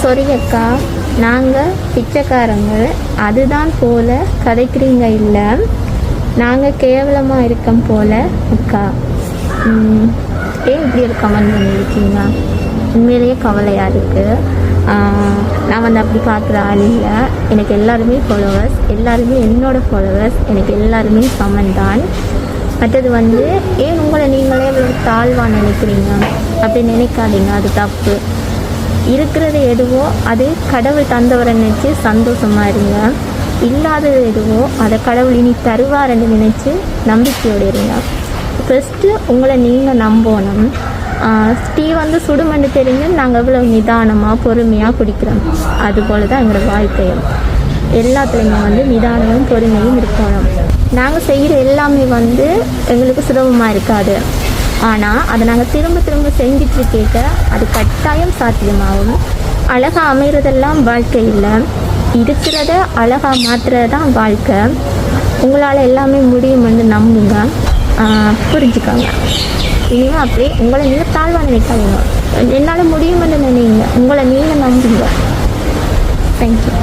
சொரி அக்கா நாங்கள் பிச்சைக்காரங்க அதுதான் போல கதைக்கிறீங்க இல்லை? நாங்கள் கேவலமாக இருக்கோம் போல அக்கா. ஏன் இப்படி ஒரு கமெண்ட் பண்ணியிருக்கீங்க? உண்மையிலேயே கவலையாக இருக்குது நான் வந்து அப்படி பார்க்குற ஆள் இல்லை. எனக்கு எல்லாருமே ஃபாலோவர்ஸ் எல்லாருமே என்னோடய ஃபாலோவர்ஸ் எனக்கு எல்லாருமே சமன் தான். மற்றது வந்து ஏன் உங்களை நீங்களே இவ்வளோ தாழ்வாக நினைக்கிறீங்க? அப்படி நினைக்காதீங்க அது தப்பு. இருக்கிறது எதுவோ அது கடவுள் தந்தவரை நினச்சி சந்தோஷமாக இருங்க. இல்லாதது எதுவோ அதை கடவுள் இனி தருவார்னு நினச்சி நம்பிக்கையோடு இருங்க. ஃபஸ்ட்டு உங்களை நீங்கள் நம்பணும். டீ வந்து சுடுமண்டு தெரிஞ்சு நாங்கள் எவ்வளோ நிதானமாக பொறுமையாக குடிக்கிறோம். அதுபோல் தான் எங்களோட வாழ்க்கையும். எல்லாத்துலேயுமே வந்து நிதானமும் பொறுமையும் இருக்கணும். நாங்கள் செய்கிற எல்லாமே வந்து எங்களுக்கு சுலபமாக இருக்காது. ஆனால் அதை நாங்கள் திரும்ப திரும்ப செஞ்சுட்டு கேட்க அது கட்டாயம் சாத்தியமாகும். அழகாக அமைகிறதெல்லாம் வாழ்க்கை இல்லை. இருக்கிறத அழகாக மாற்றுறது தான் வாழ்க்கை. உங்களால் எல்லாமே முடியும்னு நம்புங்க. புரிஞ்சுக்கோங்க. இனிமேல் அப்படியே உங்களை நீங்கள் தாழ்வாக நினைக்காதீங்க. என்னால் முடியும்னு நினைங்க. உங்களை நீங்கள் நம்புங்க. தேங்க்யூ